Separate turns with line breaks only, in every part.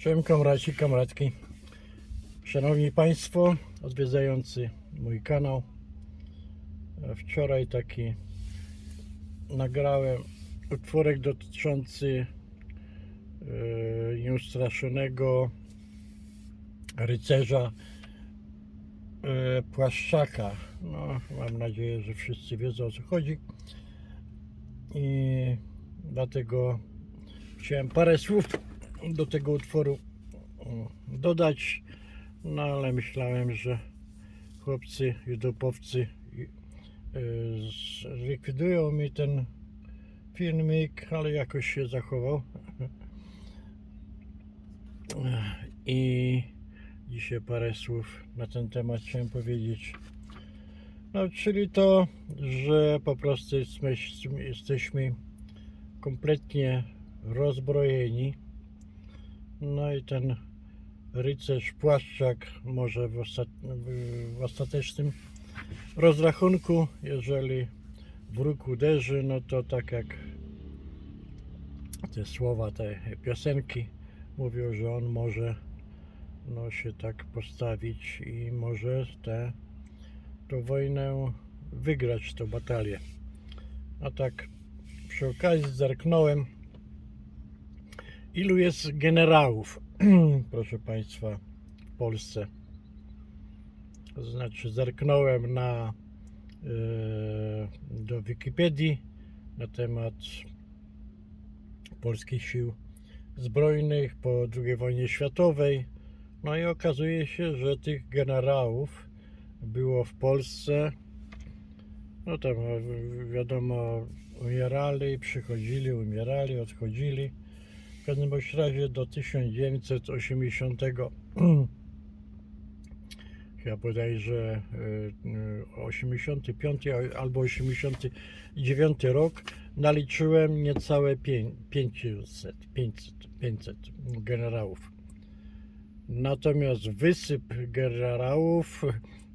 Cześć kamraci, kamratki. Szanowni Państwo, odwiedzający mój kanał. Wczoraj taki nagrałem utworek dotyczący nieustraszonego rycerza e, Płaszczaka. No, mam nadzieję, że wszyscy wiedzą o co chodzi. I dlatego chciałem parę słów do tego utworu dodać, no ale myślałem, że chłopcy jutubowcy y, zlikwidują mi ten filmik, ale jakoś się zachował. I dzisiaj parę słów na ten temat chciałem powiedzieć. No, czyli to, że po prostu jesteśmy, jesteśmy kompletnie rozbrojeni. No i ten rycerz Płaszczak może w, ostat... w ostatecznym rozrachunku, jeżeli wróg uderzy, no to tak jak te słowa tej piosenki mówią, że on może no, się tak postawić i może tę wojnę wygrać, tą batalię. A tak przy okazji zerknąłem Ilu jest generałów, proszę Państwa, w Polsce? To znaczy, zerknąłem na e, do Wikipedii na temat polskich sił zbrojnych po II wojnie światowej. No i okazuje się, że tych generałów było w Polsce, no tam e, wiadomo, umierali, przychodzili, umierali, odchodzili. W każdym razie do 1980 chyba bodajże e, 85 albo 89 rok naliczyłem niecałe pię- 500, 500, 500 generałów. Natomiast wysyp generałów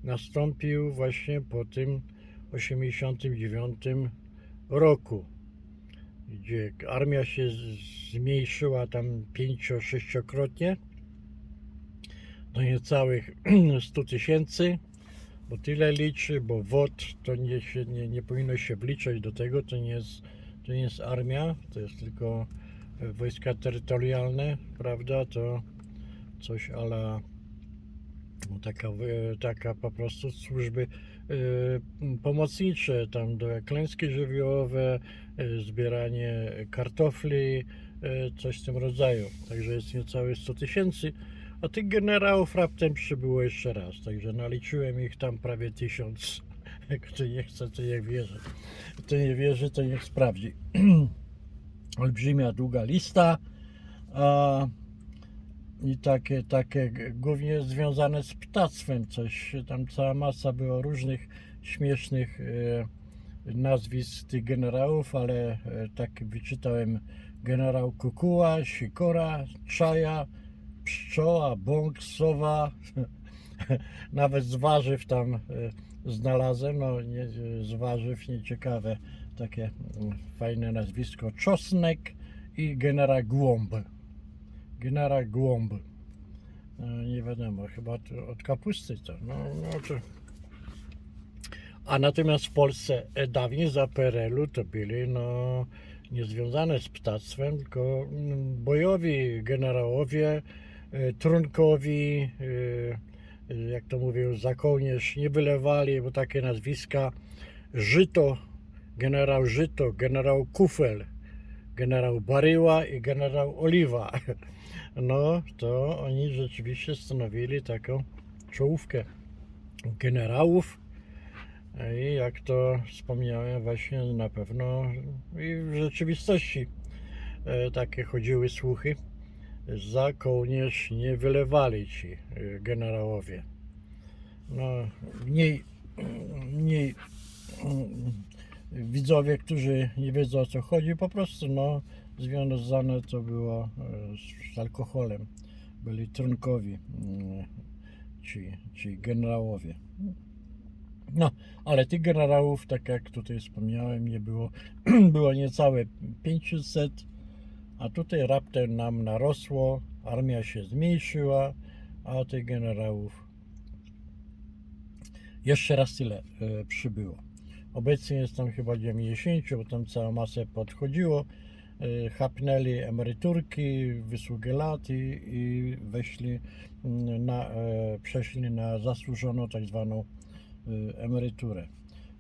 nastąpił właśnie po tym 89 roku gdzie armia się zmniejszyła tam pięcio-sześciokrotnie do niecałych 100 tysięcy, bo tyle liczy, bo WOT to nie, się, nie, nie powinno się wliczać do tego, to nie, jest, to nie jest armia, to jest tylko e, wojska terytorialne, prawda, to coś ala no, taka, e, taka po prostu służby e, pomocnicze, tam do klęski żywiołowe, zbieranie kartofli, e, coś w tym rodzaju. Także jest niecałe 100 tysięcy, a tych generałów raptem przybyło jeszcze raz, także naliczyłem ich tam prawie tysiąc. Kto nie chce, to niech wierzy. Kto nie wierzy, to niech sprawdzi. Olbrzymia, długa lista. A i takie, takie głównie związane z ptactwem coś, tam cała masa było różnych śmiesznych e, nazwisk tych generałów, ale e, tak wyczytałem generał Kukuła, Sikora, Czaja, Pszczoła, Bąk, Sowa, nawet z warzyw tam e, znalazłem, no nie, z warzyw nieciekawe, takie mm, fajne nazwisko, Czosnek i generał Głąb. Generał Głąb. No, nie wiadomo, chyba od kapusty to. No, no to. A natomiast w Polsce dawniej za PRL-u to byli no, niezwiązane z ptactwem, tylko mm, bojowi generałowie, e, trunkowi, e, e, jak to mówią, za kołnierz nie wylewali, bo takie nazwiska Żyto, generał Żyto, generał Kufel, generał Baryła i generał Oliwa. No, to oni rzeczywiście stanowili taką czołówkę generałów. I jak to wspomniałem, właśnie na pewno i w rzeczywistości e, takie chodziły słuchy. Za kołnierz nie wylewali ci e, generałowie. No, mniej, mniej widzowie, którzy nie wiedzą o co chodzi, po prostu no, związane to było e, z alkoholem. Byli trunkowi ci, ci generałowie. No, ale tych generałów, tak jak tutaj wspomniałem, nie było, było niecałe 500, a tutaj raptem nam narosło armia się zmniejszyła, a tych generałów jeszcze raz tyle e, przybyło. Obecnie jest tam chyba 90, bo tam cała masę podchodziło. E, chapnęli emeryturki, wysługę lat i, i weszli mm, na, e, przeszli na zasłużoną tak zwaną emeryturę.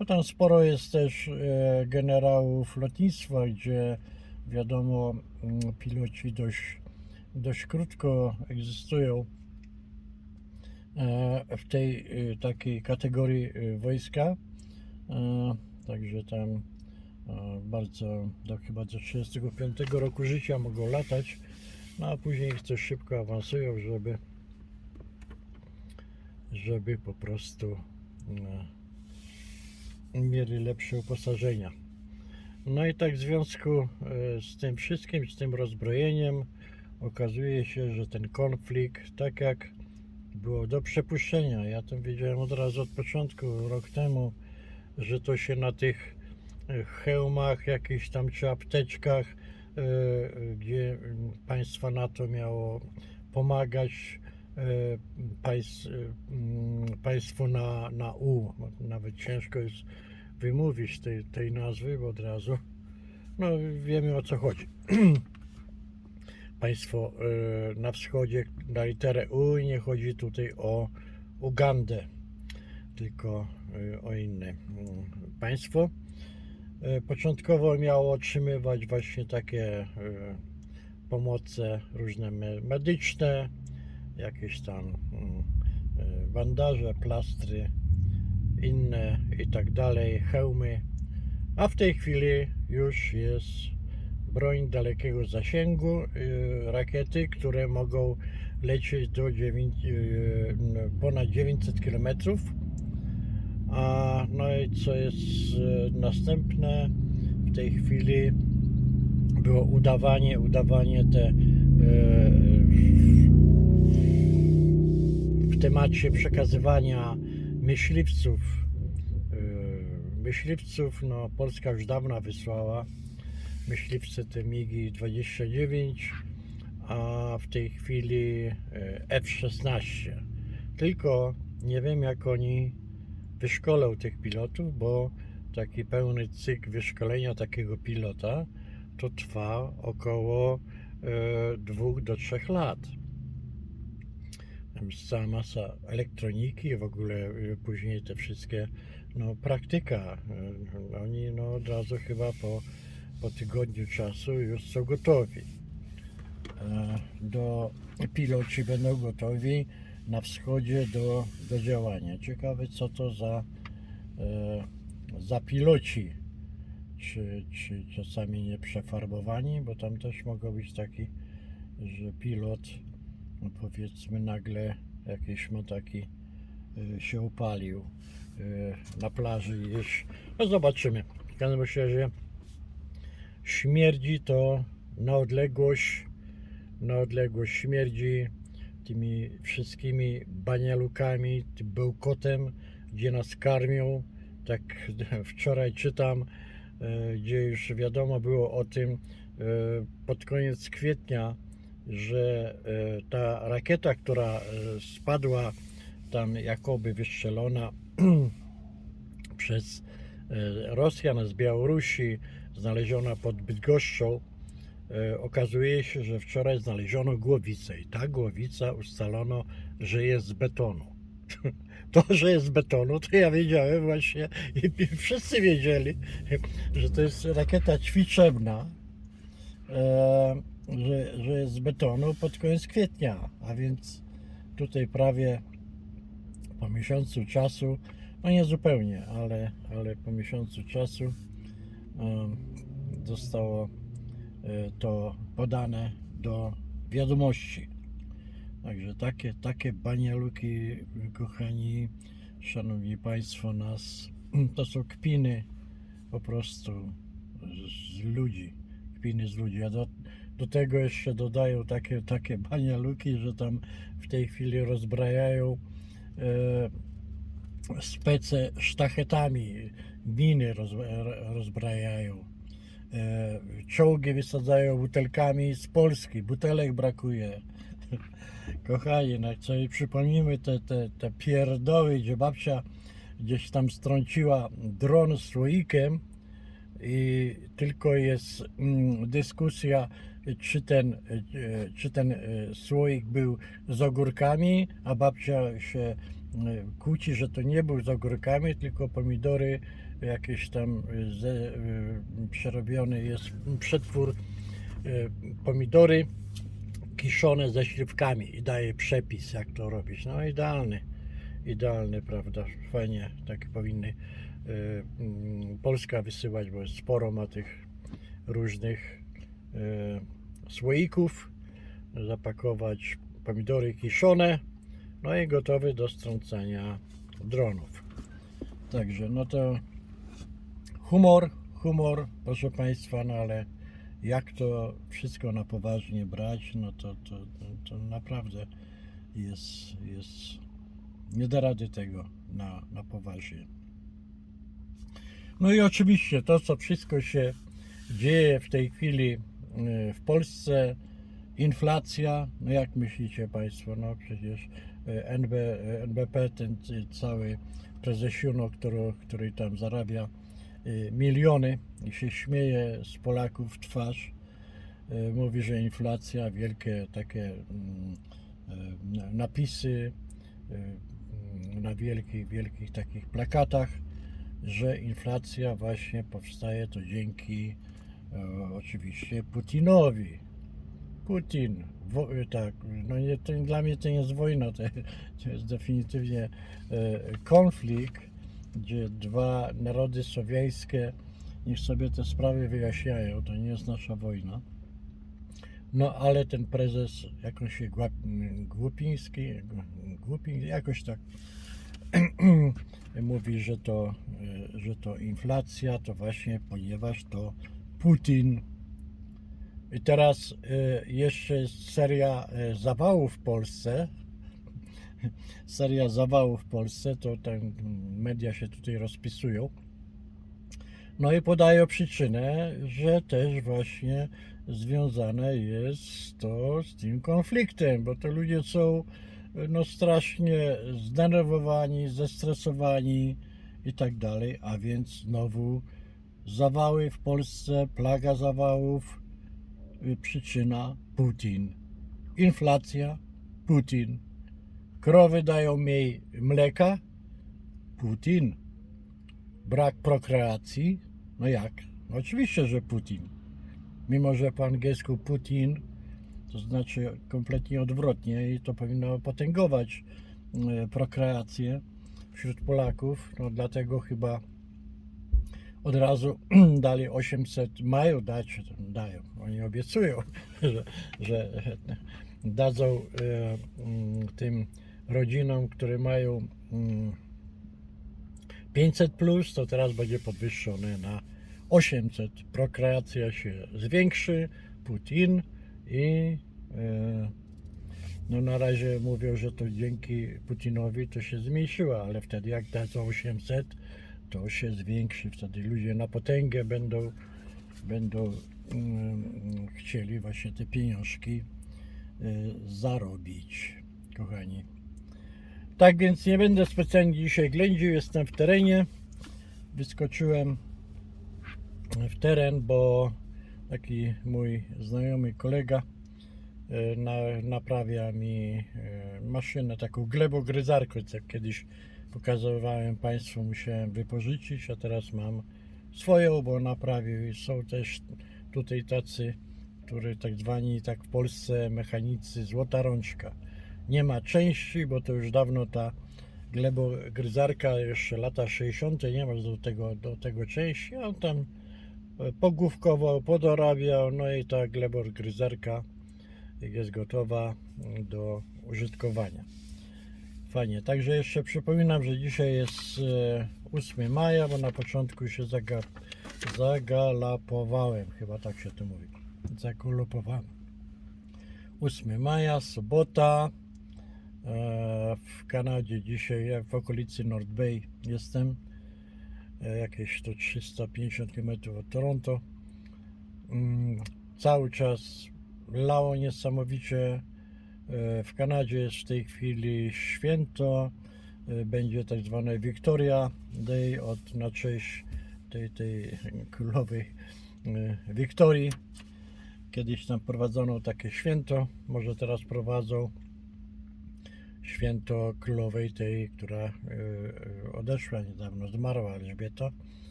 No tam sporo jest też e, generałów lotnictwa, gdzie wiadomo mm, piloci dość, dość krótko egzystują e, w tej e, takiej kategorii wojska. E, Także tam e, bardzo do chyba do 35 roku życia mogą latać, no a później ich też szybko awansują, żeby żeby po prostu mieli lepsze uposażenia. No i tak w związku e, z tym wszystkim, z tym rozbrojeniem okazuje się, że ten konflikt, tak jak było do przepuszczenia, ja to wiedziałem od razu od początku, rok temu, że to się na tych e, hełmach, jakichś tam czy apteczkach, e, gdzie państwa NATO miało pomagać mm, państwu na, na U. Nawet ciężko jest wymówić tej, tej nazwy, bo od razu no, wiemy o co chodzi. Państwo e, na wschodzie na literę U i nie chodzi tutaj o Ugandę, tylko e, o inne mm, państwo. E, Początkowo miało otrzymywać właśnie takie pomoce różne me- medyczne, jakieś tam mm, e, bandaże, plastry, inne i tak dalej, hełmy. A w tej chwili już jest broń dalekiego zasięgu, e, rakiety, które mogą lecieć do dziewięć, e, ponad 900 km. A no i co jest następne, w tej chwili było udawanie, udawanie te temacie przekazywania myśliwców. e, Myśliwców, no Polska już dawno wysłała myśliwce te MIGI 29, a w tej chwili e, F-16. Tylko nie wiem jak oni wyszkolą tych pilotów, bo taki pełny cykl wyszkolenia takiego pilota to trwa około e, dwóch do trzech lat. Tam cała masa elektroniki, w ogóle e, później te wszystkie, no praktyka. E, Oni no od razu chyba po, po tygodniu czasu już są gotowi. E, Do piloci będą gotowi na wschodzie do, do działania. Ciekawe co to za, e, za piloci. Czy, czy czasami nie przefarbowani, bo tam też mogą być taki, że pilot powiedzmy nagle jakiś ma taki y, się upalił y, na plaży gdzieś. No zobaczymy. W każdym razie śmierdzi to na odległość, na odległość śmierdzi tymi wszystkimi banialukami, tym bełkotem, gdzie nas karmią. Tak wczoraj czytam, y, gdzie już wiadomo było o tym pod koniec kwietnia, że e, ta rakieta, która e, spadła tam jakoby wystrzelona przez e, Rosjan z Białorusi, znaleziona pod Bydgoszczą, okazuje się, że wczoraj znaleziono głowicę i ta głowica ustalono, że jest z betonu. To, że jest z betonu, to ja wiedziałem właśnie i wszyscy wiedzieli, że to jest rakieta ćwiczebna, że, że jest z betonu pod koniec kwietnia, a więc tutaj prawie po miesiącu czasu, no nie zupełnie, ale, ale po miesiącu czasu zostało e, to podane do wiadomości. Także takie, takie banialuki, kochani, szanowni państwo, nas, to są kpiny po prostu z ludzi, kpiny z ludzi. A do, do tego jeszcze dodają takie, takie banialuki, że tam w tej chwili rozbrajają e, spece sztachetami, miny roz, rozbrajają. E, czołgi wysadzają butelkami z Polski, butelek brakuje. Kochani, no jak sobie przypomnimy te, te, te pierdoły, gdzie babcia gdzieś tam strąciła dron słoikiem i tylko jest mm, dyskusja, czy ten, e, czy ten e, słoik był z ogórkami, a babcia się e, kłóci, że to nie był z ogórkami, tylko pomidory jakieś tam ze, jest przetwór pomidory kiszone ze śliwkami i daje przepis jak to robić. No idealny, idealny, prawda? Fajnie, takie powinny Polska wysyłać, bo sporo ma tych różnych słoików. Zapakować pomidory kiszone, no i gotowy do strącania dronów. Także no to humor, humor, proszę Państwa, no ale jak to wszystko na poważnie brać, no to, to, to, naprawdę jest, jest, nie da rady tego na, na poważnie. No i oczywiście to, co wszystko się dzieje w tej chwili y, w Polsce, inflacja, no jak myślicie Państwo, no przecież y, NB, y, NBP, ten y, cały prezesiuno, który, który tam zarabia y, miliony i się śmieje z Polaków w twarz. Y, Mówi, że inflacja, wielkie takie mm, y, napisy y, mm, na wielkich, wielkich takich plakatach, że inflacja właśnie powstaje to dzięki oczywiście Putinowi. Putin, wo, y, tak, no nie, to, dla mnie to nie jest wojna, to, to jest definitywnie e, konflikt, gdzie dwa narody sowieckie niech sobie te sprawy wyjaśniają, to nie jest nasza wojna. No ale ten prezes, jak on się Głupiński, Głupiński, jakoś tak mówi, że to, e, że to inflacja, to właśnie ponieważ to Putin. I teraz e, jeszcze seria e, zawałów w Polsce. Seria zawałów w Polsce, to ten, media się tutaj rozpisują. No i podają przyczynę, że też właśnie związane jest to z tym konfliktem, bo to ludzie są no strasznie zdenerwowani, zestresowani i tak dalej, a więc znowu zawały w Polsce, plaga zawałów, y, przyczyna Putin. Inflacja, Putin. Krowy dają mniej mleka, Putin. Brak prokreacji, no jak? No oczywiście, że Putin. Mimo, że po angielsku Putin to znaczy kompletnie odwrotnie i to powinno potęgować e, prokreację wśród Polaków. No dlatego chyba od razu dali 800, mają dać, dają, oni obiecują, że, że dadzą e, mm, tym rodzinom, które mają mm, 500 plus, to teraz będzie podwyższone na 800. Prokreacja się zwiększy, Putin i e, no na razie mówią, że to dzięki Putinowi to się zmniejszyła, ale wtedy jak dadzą 800, to się zwiększy. Wtedy ludzie na potęgę będą, będą mm, chcieli właśnie te pieniążki e, zarobić, kochani. Tak więc nie będę specjalnie dzisiaj ględził, jestem w terenie. Wyskoczyłem w teren, bo taki mój znajomy kolega e, na, naprawia mi e, maszynę, taką glebogryzarkę, co kiedyś pokazywałem Państwu, musiałem wypożyczyć, a teraz mam swoją, bo naprawił i są też tutaj tacy, którzy tak zwani tak w Polsce mechanicy złota rączka. Nie ma części, bo to już dawno ta glebogryzarka, jeszcze lata 60. nie ma do tego, do tego części, on tam pogłówkowo podorabiał, no i ta glebogryzarka jest gotowa do użytkowania. Fajnie, także jeszcze przypominam, że dzisiaj jest e, 8 maja, bo na początku się zaga, zagalapowałem, chyba tak się to mówi, zagalopowałem. 8 maja, sobota, e, w Kanadzie dzisiaj, w okolicy North Bay jestem, e, jakieś to 350 km od Toronto. Mm, Cały czas lało niesamowicie, E, W Kanadzie jest w tej chwili święto. e, Będzie tak zwane Victoria Day od, na cześć tej, tej królowej e, Wiktorii. Kiedyś tam prowadzono takie święto, może teraz prowadzą święto królowej tej, która e, e, odeszła niedawno, zmarła Elżbieta.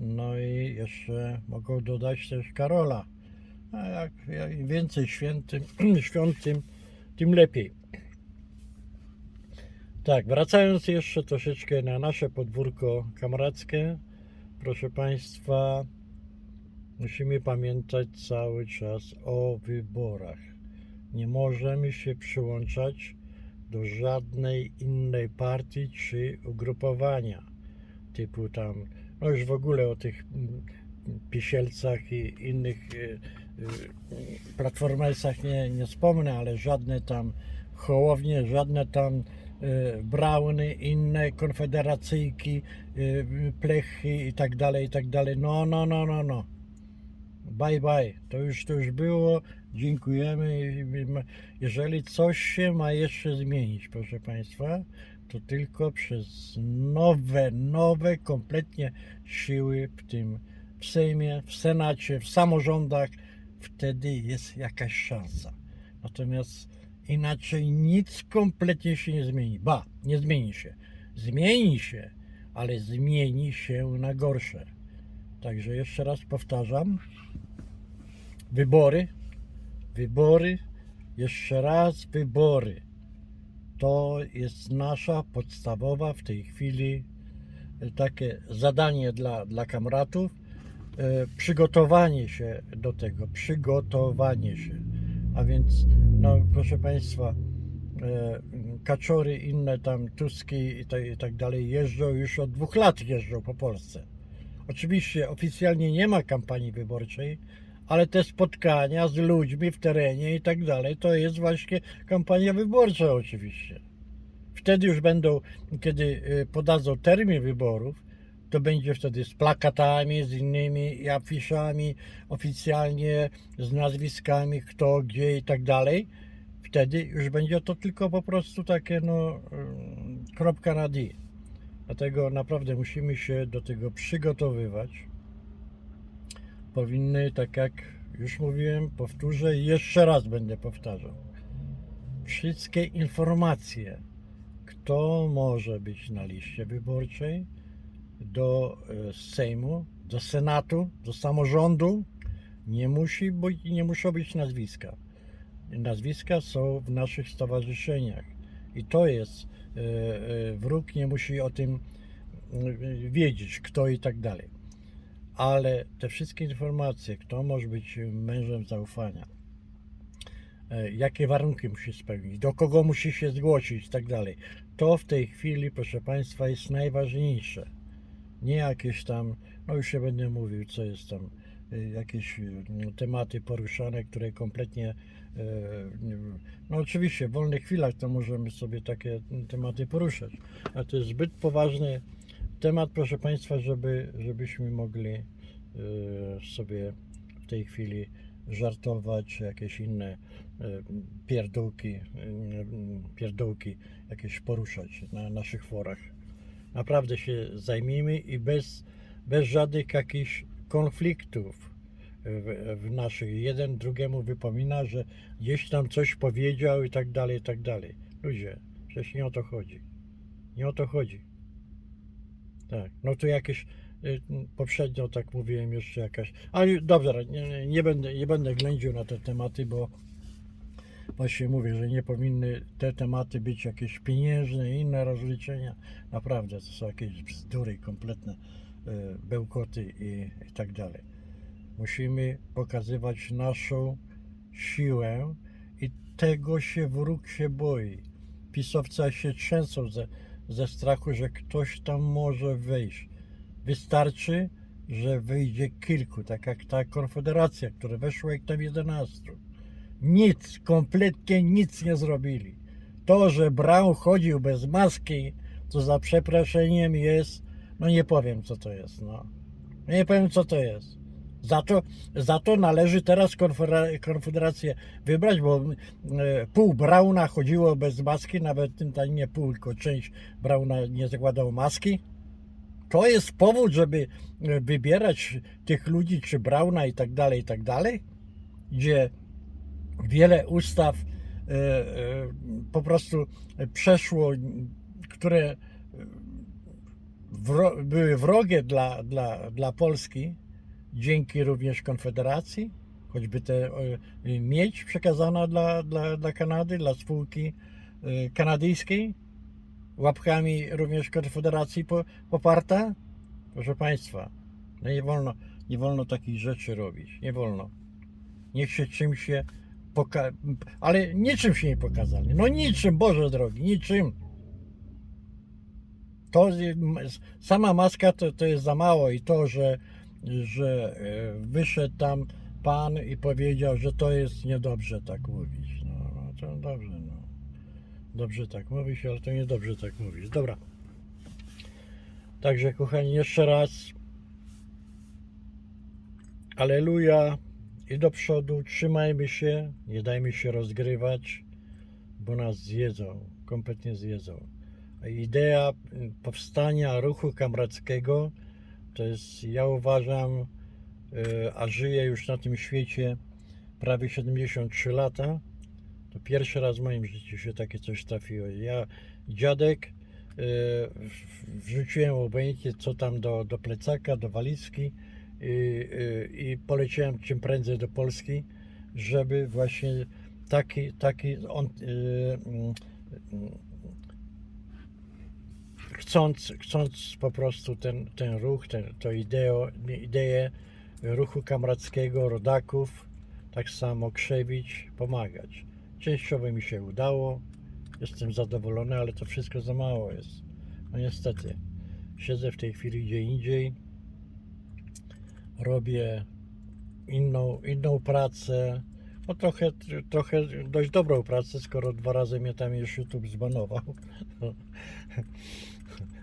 No i jeszcze mogą dodać też Karola. A jak, jak więcej świętym, świąt, tym lepiej. Tak, wracając jeszcze troszeczkę na nasze podwórko kamaradzkie, proszę Państwa, musimy pamiętać cały czas o wyborach. Nie możemy się przyłączać do żadnej innej partii czy ugrupowania typu tam, no już w ogóle o tych mm, pisielcach i innych y, platformersach nie, nie wspomnę, ale żadne tam hołownie, żadne tam y, brauny, inne konfederacyjki, y, plechy i tak dalej, i tak dalej. No, no, no, no, no. Bye, bye. To już, to już było. Dziękujemy. Jeżeli coś się ma jeszcze zmienić, proszę Państwa, to tylko przez nowe, nowe kompletnie siły w tym w Sejmie, w Senacie, w samorządach, wtedy jest jakaś szansa. Natomiast inaczej nic kompletnie się nie zmieni. Ba, nie zmieni się. Zmieni się, ale zmieni się na gorsze. Także jeszcze raz powtarzam. Wybory, wybory, jeszcze raz wybory. To jest nasza podstawowa w tej chwili e, takie zadanie dla, dla kamratów. E, przygotowanie się do tego, przygotowanie się. A więc, no proszę Państwa, e, kaczory, inne tam Tuski i tak, dalej jeżdżą już od dwóch lat jeżdżą po Polsce. Oczywiście oficjalnie nie ma kampanii wyborczej, ale te spotkania z ludźmi w terenie i tak dalej, to jest właśnie kampania wyborcza oczywiście. Wtedy już będą, kiedy y, podadzą termin wyborów, to będzie wtedy z plakatami, z innymi afiszami, oficjalnie z nazwiskami, kto, gdzie i tak dalej. Wtedy już będzie to tylko po prostu takie, no, y, kropka na D. Dlatego naprawdę musimy się do tego przygotowywać. Powinny, tak jak już mówiłem, powtórzę i jeszcze raz będę powtarzał. Wszystkie informacje, kto może być na liście wyborczej do e, Sejmu, do Senatu, do samorządu, nie, musi być, nie muszą być nazwiska. Nazwiska są w naszych stowarzyszeniach i to jest e, e, wróg nie musi o tym wiedzieć, kto i tak dalej. Ale te wszystkie informacje, kto może być mężem zaufania, jakie warunki musi spełnić, do kogo musi się zgłosić i tak dalej, to w tej chwili, proszę Państwa, jest najważniejsze. Nie jakieś tam, no już się będę mówił, co jest tam, e, jakieś e, tematy poruszane, które kompletnie, e, no oczywiście w wolnych chwilach to możemy sobie takie tematy poruszać, ale to jest zbyt poważny temat, proszę Państwa, żeby, żebyśmy mogli e, sobie w tej chwili żartować, jakieś inne pierdółki, e, pierdółki jakieś poruszać na naszych forach. Naprawdę się zajmijmy i bez, bez żadnych jakichś konfliktów w, w naszych. Jeden drugiemu wypomina, że gdzieś tam coś powiedział i tak dalej, i tak dalej. Ludzie, przecież nie o to chodzi. Nie o to chodzi. Tak, no to jakieś y, poprzednio tak mówiłem jeszcze jakaś. Ale dobrze, nie- nie będę nie będę ględził na te tematy, bo właśnie mówię, że nie powinny te tematy być jakieś pieniężne i inne rozliczenia. Naprawdę to są jakieś bzdury kompletne, y, bełkoty i, i tak dalej. Musimy pokazywać naszą siłę i tego się wróg się boi. Pisowcy się trzęsą ze, ze strachu, że ktoś tam może wejść. Wystarczy, że wyjdzie kilku, tak jak ta konfederacja, która weszła jak tam 11. Nic, kompletnie nic nie zrobili. To, że Brown chodził bez maski, to za przeproszeniem jest, no nie powiem co to jest, no. Nie powiem co to jest. Za to, za to należy teraz konfedera- Konfederację wybrać, bo e, pół Brauna chodziło bez maski, nawet ta nie pół, tylko część Brauna nie zakładał maski. To jest powód, żeby e, wybierać tych ludzi, czy Brauna i tak dalej, i tak dalej, gdzie wiele ustaw e, e, po prostu przeszło, które e, były wrogie dla, dla, dla Polski, dzięki również Konfederacji, choćby te miedź przekazana dla, dla, dla Kanady, dla spółki kanadyjskiej, łapkami również Konfederacji po, poparta. Proszę Państwa, no nie wolno, nie wolno takich rzeczy robić, nie wolno. Niech się czym się poka... ale niczym się nie pokazali. No niczym, Boże drogi, niczym. To sama maska to, to jest za mało i to, że, że e, wyszedł tam pan i powiedział, że to jest niedobrze tak mówić. No, no to dobrze, no. Dobrze tak mówić, ale to niedobrze tak mówić. Dobra. Także kochani, jeszcze raz. Aleluja. I do przodu. Trzymajmy się. Nie dajmy się rozgrywać, bo nas zjedzą. Kompletnie zjedzą. Idea powstania ruchu kamrackiego to jest, ja uważam, y, a żyję już na tym świecie prawie 73 lata, to pierwszy raz w moim życiu się takie coś trafiło. Ja, dziadek, w- wrzuciłem obojętnie co tam do, do plecaka, do walizki i, y, i poleciałem czym prędzej do Polski, żeby właśnie taki, taki on, y, mm, chcąc, chcąc po prostu ten, ten ruch, ten, to ideo, ideę ruchu kamrackiego, rodaków, tak samo krzewić, pomagać. Częściowo mi się udało, jestem zadowolony, ale to wszystko za mało jest. No niestety, siedzę w tej chwili gdzie indziej, robię inną, inną pracę, no trochę, trochę dość dobrą pracę, skoro dwa razy mnie tam już YouTube zbanował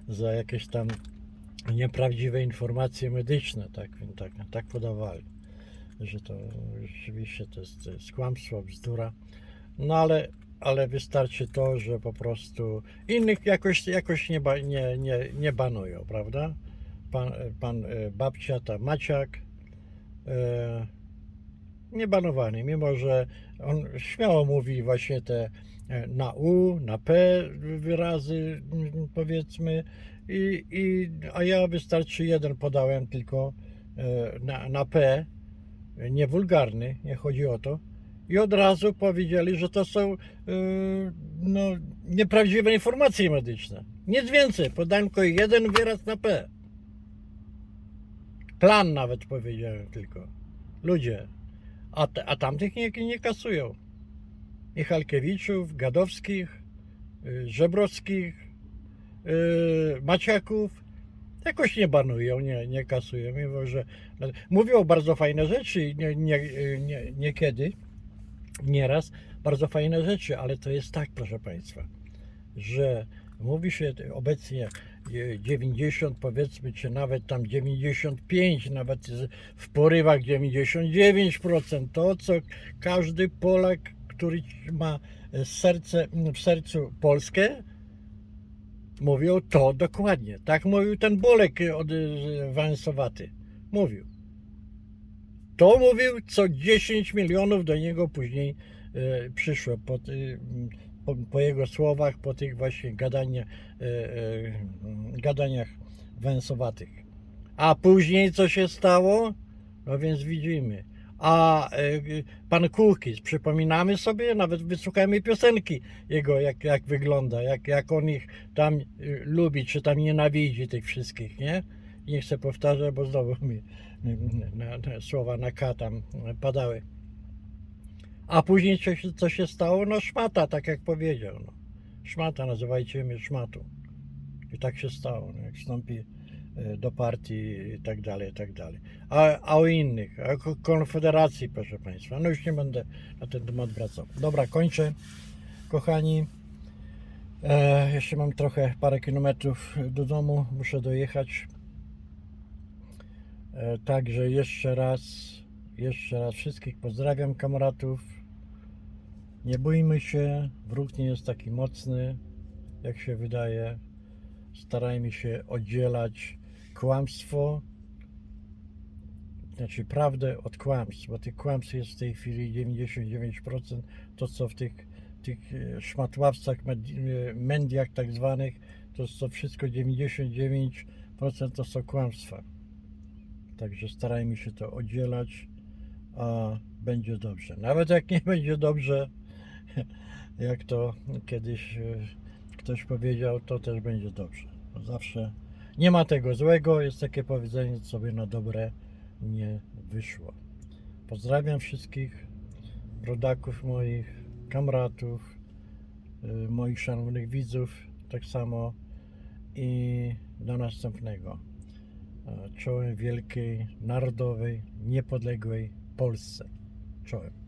za jakieś tam nieprawdziwe informacje medyczne, tak, tak, tak podawali, że to rzeczywiście to jest, to jest kłamstwo, bzdura, no ale, ale wystarczy to, że po prostu innych jakoś, jakoś nie, ba, nie, nie, nie banują, prawda? Pan, pan e, babcia, ta Maciak, e, nie banowany, mimo że on śmiało mówi właśnie te e, na U, na P wyrazy powiedzmy, i, i, a ja wystarczy jeden podałem tylko e, na, na P, nie wulgarny, nie chodzi o to. I od razu powiedzieli, że to są e, no, nieprawdziwe informacje medyczne. Nic więcej, podałem tylko jeden wyraz na P. Plan nawet powiedziałem tylko. Ludzie, a, a tamtych nie, nie kasują. Michalkiewiczów, Gadowskich, y, Żebrowskich, y, Maciaków jakoś nie banują, nie, nie kasują, mimo że mówią bardzo fajne rzeczy, nie, nie, nie, niekiedy, nieraz bardzo fajne rzeczy, ale to jest tak, proszę Państwa, że mówi się obecnie 90 powiedzmy, czy nawet tam 95, nawet w porywach 99%, to co każdy Polak, który ma serce, w sercu Polskę, mówią to dokładnie. Tak mówił ten Bolek od e, Węsowaty. Mówił. To mówił, co 10 milionów do niego później e, przyszło po, ty- po, po jego słowach, po tych właśnie gadania, e, e, gadaniach węsowatych. A później co się stało? No więc widzimy. A e, pan Kukiz, przypominamy sobie, nawet wysłuchajmy piosenki jego, jak, jak wygląda, jak, jak on ich tam lubi, czy tam nienawidzi tych wszystkich, nie? Nie chcę powtarzać, bo znowu mi y, na, na, słowa na K tam padały. A później co się, co się stało? No szmata, tak jak powiedział. No. Szmata, nazywajcie mnie szmatą. I tak się stało, no, jak wstąpi y, do partii i tak dalej, i tak dalej. A, a o innych, a o Konfederacji, proszę Państwa, no już nie będę na ten temat wracał. Dobra, kończę. Kochani, e, jeszcze mam trochę, parę kilometrów do domu, muszę dojechać. E, Także jeszcze raz, jeszcze raz wszystkich pozdrawiam kamratów. Nie bójmy się, wróg nie jest taki mocny, jak się wydaje. Starajmy się oddzielać kłamstwo, znaczy prawdę od kłamstw, bo tych kłamstw jest w tej chwili 99%, to co w tych, tych e, szmatławcach, e, mediach tak zwanych, to jest wszystko 99% to są kłamstwa. Także starajmy się to oddzielać, a będzie dobrze. Nawet jak nie będzie dobrze, jak to kiedyś e, ktoś powiedział, to też będzie dobrze. Zawsze nie ma tego złego, jest takie powiedzenie, co sobie na dobre nie wyszło. Pozdrawiam wszystkich rodaków moich, kamratów, y, moich szanownych widzów, tak samo i do następnego. E, Czołem wielkiej, narodowej, niepodległej Polsce. Czołem.